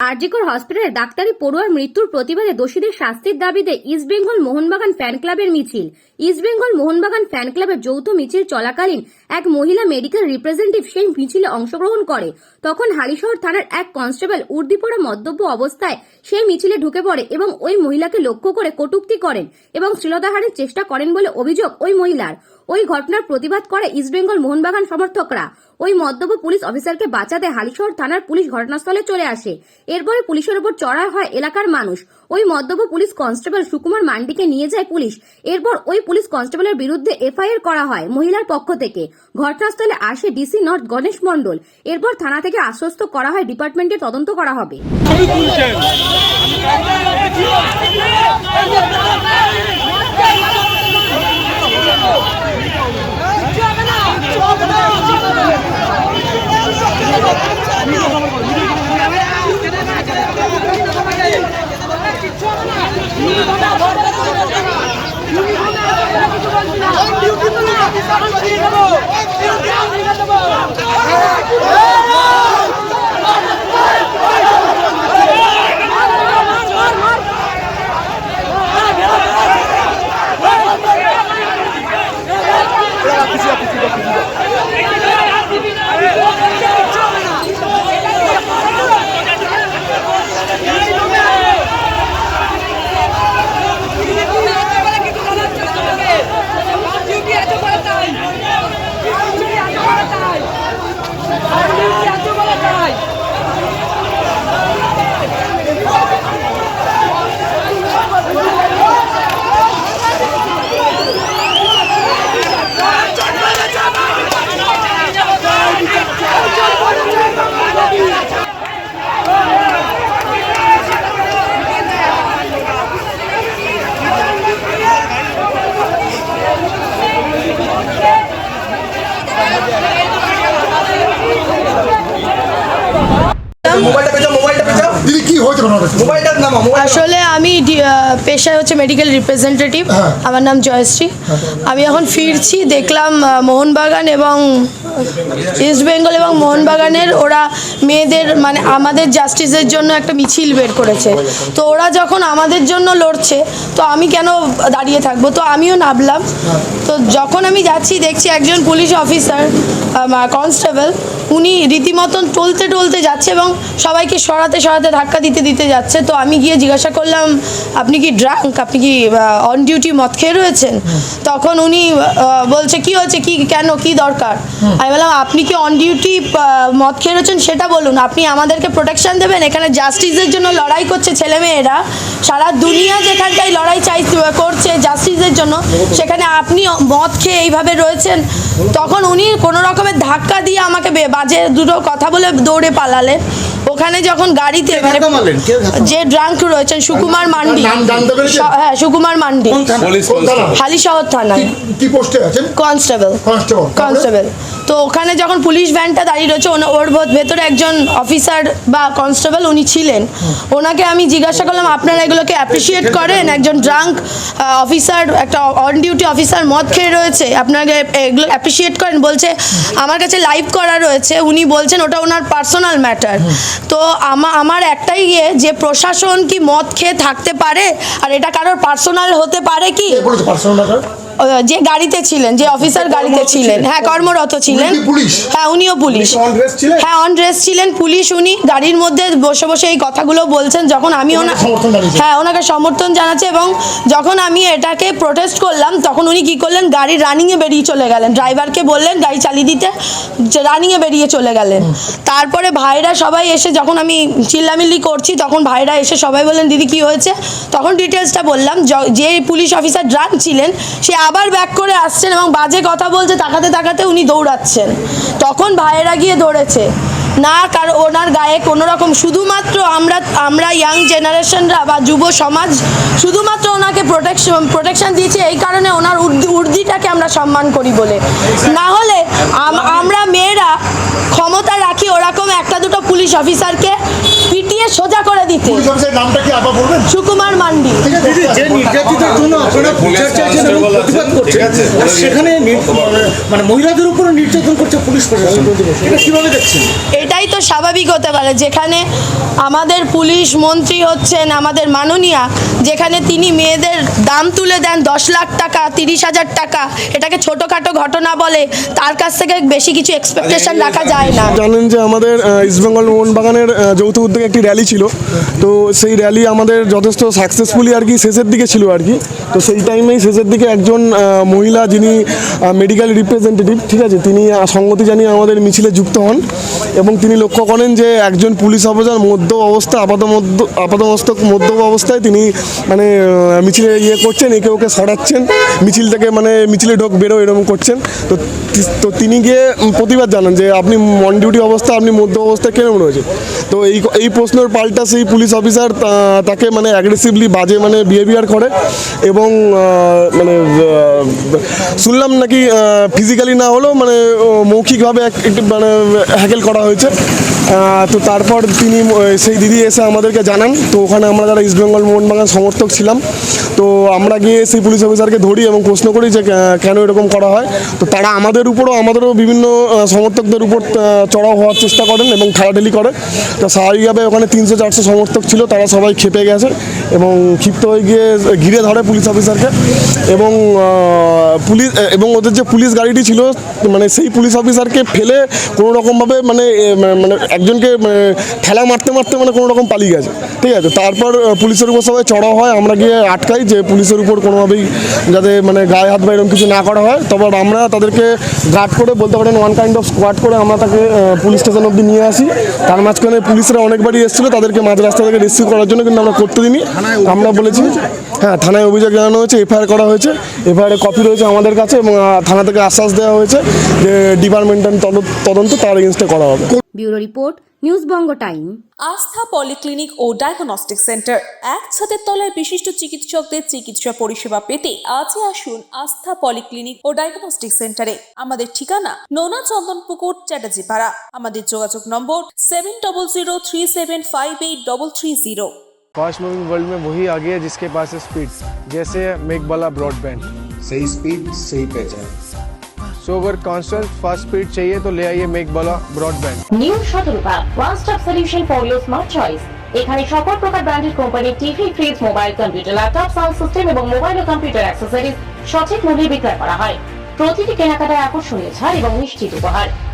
আরজিকর হসপিটালে ডাক্তারি পড়ুয়ার মৃত্যুর প্রতিবাদে দোষীদের শাস্তির দাবিতে ইস্টবেঙ্গল মোহনবাগান ফ্যান ক্লাবের মিছিল। ইস্টবেঙ্গল মোহনবাগান ফ্যান ক্লাবের যৌথ মিছিল চলাকালীন এক মহিলা মেডিকেল রিপ্রেজেন্টেটিভ সেই মিছিলে অংশগ্রহণ করে। তখন হালিশহর থানার এক কনস্টেবল উর্দিপড়া মদ্যপ অবস্থায় সেই মিছিলে ঢুকে পড়ে এবং ওই মহিলাকে লক্ষ্য করে কটূক্তি করেন এবং শ্লীলতাহারের চেষ্টা করেন বলে অভিযোগ ওই মহিলার। ওই ঘটনার প্রতিবাদ করে ইস্টবেঙ্গল মোহনবাগান সমর্থকরা। ওই মদ্যপ পুলিশ অফিসারকে বাঁচাতে হালিশহর থানার পুলিশ ঘটনাস্থলে চলে আসে। এরপরে পুলিশের ওপর চড়া হয় এলাকার মানুষ। ওই মদ্যপ পুলিশ কনস্টেবল সুকুমার মান্ডিকে নিয়ে যায় পুলিশ। এরপর ওই পুলিশ কনস্টেবলের বিরুদ্ধে এফআইআর করা হয় মহিলার পক্ষ থেকে। ঘটনাস্থলে আসে ডিসি নর্থ গণেশ মণ্ডল। এরপর থানা থেকে আশ্বস্ত করা হয় ডিপার্টমেন্টে তদন্ত করা হবে। আসলে আমি পেশায় হচ্ছে মেডিকেল রিপ্রেজেন্টেটিভ হ্যাঁ। আমার নাম জয়শ্রী। আমি এখন ফিরছি দেখলাম মোহনবাগান এবং ইস্ট বেঙ্গল এবং মোহনবাগানের ওরা মেয়েদের মানে আমাদের জাস্টিসের জন্য একটা মিছিল বের করেছে। তো ওরা যখন আমাদের জন্য লড়ছে তো আমি কেন দাঁড়িয়ে থাকব? তো আমিও নামলাম। তো যখন আমি যাচ্ছি দেখছি একজন পুলিশ অফিসার কনস্টেবল উনি রীতিমতন টলতে টলতে যাচ্ছে এবং সবাইকে সরাতে সরাতে ধাক্কা দিতে দিতে যাচ্ছে। তো আমি গিয়ে জিজ্ঞাসা করলাম, আপনি কি ড্রাঙ্ক আপনি কি অন ডিউটি মদ খেয়ে রয়েছেন? তখন উনি বলছে, কি হয়েছে? কি, কেন? কি দরকার? আমি বললাম, আপনি কি অন ডিউটি মদ খেয়ে রয়েছেন? সেটা বলুন। আপনি আমাদেরকে প্রোটেকশন দেবেন। এখানে জাস্টিসের জন্য লড়াই করছে ছেলেমেয়েরা। সারা দুনিয়া যেখানটায় লড়াই চাই করছে জাস্টিসের জন্য, সেখানে আপনি মদ খেয়ে এইভাবে রয়েছেন। তখন উনি কোনো রকমের ধাক্কা দিয়ে আমাকে বাজে দুটো কথা বলে দৌড়ে পালালেন ওখানে যখন গাড়িতে মানে যে ড্রাঙ্ক রয়েছেন সুকুমার মান্ডি। পেরেছেন? স- হ্যাঁ সুকুমার মান্ডি। কোন থানা? পুলিশ কোন থানা? হালি শহর থানায়। কি- কি পোস্টে আছেন? কনস্টেবল। কনস্টেবল। কনস্টেবল। তো ওখানে যখন পুলিশ ভ্যানটা দাঁড়িয়ে রয়েছে ওনা- ওর ভেতরে একজন অফিসার বা কনস্টেবল উনি ছিলেন। ওনাকে আমি জিজ্ঞাসা করলাম আপনারা এগুলোকে অ্যাপ্রিসিয়েট করেন? একজন ড্রাঙ্ক অফিসার একটা অন ডিউটি অফিসার মদ খেয়ে রয়েছে। আপনাকে এগুলো অ্যাপ্রিসিয়েট করেন? বলছে আমার কাছে লাইভ করা রয়েছে। উনি বলছেন ওটা ওনার পার্সোনাল ম্যাটার তো আমা- আমার একটাই ইয়ে যে প্রশাসন কি মদ খেয়ে থাকতে পারে? আর এটা কারোর পার্সোনাল হতে পারে কি? যে গাড়িতে ছিলেন যে অফিসার গাড়িতে ছিলেন। হ্যাঁ কর্মরত ছিলেন? হ্যাঁ উনিও পুলিশ? হ্যাঁ অন ড্রেস ছিলেন। পুলিশ উনি গাড়ির মধ্যে বসে বসে এই কথাগুলো বলছেন যখন আমি ওনা হ্যাঁ ওনাকে সমর্থন জানাচ্ছে এবং যখন আমি এটাকে প্রোটেস্ট করলাম তখন উনি কি করলেন? গাড়ি রানিংয়ে বেরিয়ে চলে গেলেন। ড্রাইভারকে বললেন গাড়ি চালিয়ে দিতে রানিংয়ে বেরিয়ে চলে গেলেন। তারপরে ভাইরা সবাই এসে যখন আমি চিল্লামিল্লি করছি তখন ভাইরা এসে সবাই বললেন দিদি কি হয়েছে? তখন ডিটেলসটা বললাম য- পুলিশ অফিসার ড্রাঙ্ক ছিলেন সে আবার ব্যাক করে আসছেন এবং বাজে কথা বলছে, তাকাতে তাকাতে উনি দৌড়াচ্ছেন। তখন ভাইয়েরা গিয়ে দৌড়েছে না কার ওনার গায়ে কোনো রকম শুধুমাত্র আমরা আমরা ইয়াং জেনারেশনরা বা যুব সমাজ, শুধুমাত্র ওনাকে প্রোটেকশন প্রোটেকশন দিয়েছে, এই কারণে ওনার উর্দি- উর্দিটাকে আমরা সম্মান করি বলে। না হলে আমরা মেয়েরা ক্ষমতা রাখি ওরকম একটা দুটো পুলিশ অফিসারকে পিটিয়ে সোজা করে দিতে? নামটা কি আবার বলবেন? সুকুমার মান্ডি। ঠিক যে নির্যাতিতার জন্য আপনারা বিচার চাইছেন এবং প্রতিবাদ করছেন সেখানে মানে- মানে মহিলাদের উপরে নির্যাতন করছে পুলিশ প্রশাসন। এটা কীভাবে দেখছেন? এটাই তো স্বাভাবিক হতে পারে যেখানে আমাদের পুলিশ মন্ত্রী হচ্ছেন আমাদের মাননীয়া যেখানে তিনি মেয়েদের দাম তুলে দেন দশ লাখ টাকা তিরিশ হাজার টাকা এটাকে ছোটোখাটো ঘটনা বলে তার কাছ থেকে বেশি কিছু এক্সপেকটেশন রাখা যায় না। জানেন যে আমাদের ইস্টবেঙ্গল মোহনবাগানের যৌথ উদ্যোগে একটি র্যালি ছিল। তো সেই র্যালি আমাদের যথেষ্ট সাকসেসফুলি আর কি শেষের দিকে ছিল আর কি। তো সেই টাইমেই শেষের দিকে একজন মহিলা যিনি মেডিকেল রিপ্রেজেন্টেটিভ ঠিক আছে? তিনি সঙ্গতি জানিয়ে আমাদের মিছিলে যুক্ত হন এবং তিনি লক্ষ্য করেন যে একজন পুলিশ অফিসার মধ্য অবস্থা, আপাত মধ্য, আপাতমস্তক মধ্য অবস্থায় তিনি মানে মিছিলে ইয়ে করছেন, একে ওকে সরাচ্ছেন, মিছিল থেকে মানে মিছিলে ঢোক বেরো এরকম করছেন। তো তো তিনি গিয়ে প্রতিবাদ জানান যে আপনি অন ডিউটি অবস্থা আপনি মধ্য অবস্থায় কেন রয়েছে তো এই এই প্রশ্নের পাল্টা সেই পুলিশ অফিসার তাকে মানে অ্যাগ্রেসিভলি বাজে মানে বিহেভিয়ার করে এবং মানে শুনলাম নাকি ফিজিক্যালি না হলেও মানে মৌখিকভাবে এক- একটু মানে হ্যাকেল করা হয়েছে। তো তারপর তিনি সেই দিদি এসে আমাদেরকে জানান। তো ওখানে আমরা যারা ইস্টবেঙ্গল মোহনবাগান সমর্থক ছিলাম, তো আমরা গিয়ে সেই পুলিশ অফিসারকে ধরি এবং প্রশ্ন করি যে কেন এরকম করা হয়। তো তারা আমাদের উপরও, আমাদেরও বিভিন্ন সমর্থকদের উপর চড়াও হওয়ার চেষ্টা করেন এবং ঠেলাঠেলি করে। তো স্বাভাবিকভাবে ওখানে তিনশো চারশো সমর্থক ছিল, তারা সবাই খেপে গেছে। এবং ক্ষিপ্ত হয়ে গিয়ে ঘিরে ধরে পুলিশ অফিসারকে। এবং পুলিশ এবং ওদের যে পুলিশ গাড়িটি ছিল মানে সেই পুলিশ অফিসারকে ফেলে কোনো রকমভাবে মানে মানে- একজনকে মানে ঠেলা মারতে মারতে মানে কোনো রকম পালিয়ে গেছে। ঠিক আছে? তারপর পুলিশের উপর সবাই চড়াও হয়, আমরা গিয়ে আটকাই যে পুলিশের উপর কোনোভাবেই যাতে মানে গায়ে হাত বা এরকম কিছু না করা হয়। তারপর আমরা তাদেরকে গার্ড করে বলতে পারেন ওয়ান কাইন্ড অফ স্কোয়াড করে আমরা তাকে পুলিশ স্টেশন অব্দি নিয়ে আসি। তার মাঝখানে পুলিশরা অনেকবারই এসেছিল, তাদেরকে মাঝ রাস্তা থেকে রেস্কিউ করার জন্য কিন্তু আমরা করতে দিইনি। আমরা বলেছি হ্যাঁ থানায় অভিযোগ জানানো হয়েছে এফআইআর করা হয়েছে এফআইআর কপি রয়েছে আমাদের কাছে এবং থানা থেকে আশ্বাস দেওয়া হয়েছে যে ডিপার্টমেন্টাল তদন্ত তার এগেনস্টে করা হবে। Bureau report news Banga time. Astha polyclinic ও ডায়াগনস্টিক সেন্টার এক ছাদের তলায় বিশিষ্ট চিকিৎসকদের চিকিৎসা পরিষেবা পেতে আজই আসুন আস্থা পলিক্লিনিক ও ডায়াগনস্টিক সেন্টারে। আমাদের ঠিকানা নোনা চন্দনপুকুর চ্যাটার্জি পাড়া আমাদের যোগাযোগ নম্বর seven double zero three seven five eight double three zero fast moving world में वही आ गया जिसके पास है स्पीड जैसे मेक वाला ब्रॉडबैंड सही स्पीड सही पहचान सो अगर कांस्टेंट फास्ट स्पीड चाहिए तो ले आइए मेक वाला broadband new Shatarupa one stop solution for your smart choice এখানে সকল প্রকার ব্র্যান্ডেড কোম্পানির TV fridge mobile computer laptop sound system এবং মোবাইল ও কম্পিউটার অ্যাক্সেসরিজ সঠিক মূল্যে বিক্রয় করা হয় প্রতিটি কেনাকাটায় আকর্ষণীয় ছাড় এবং নিশ্চিত উপহার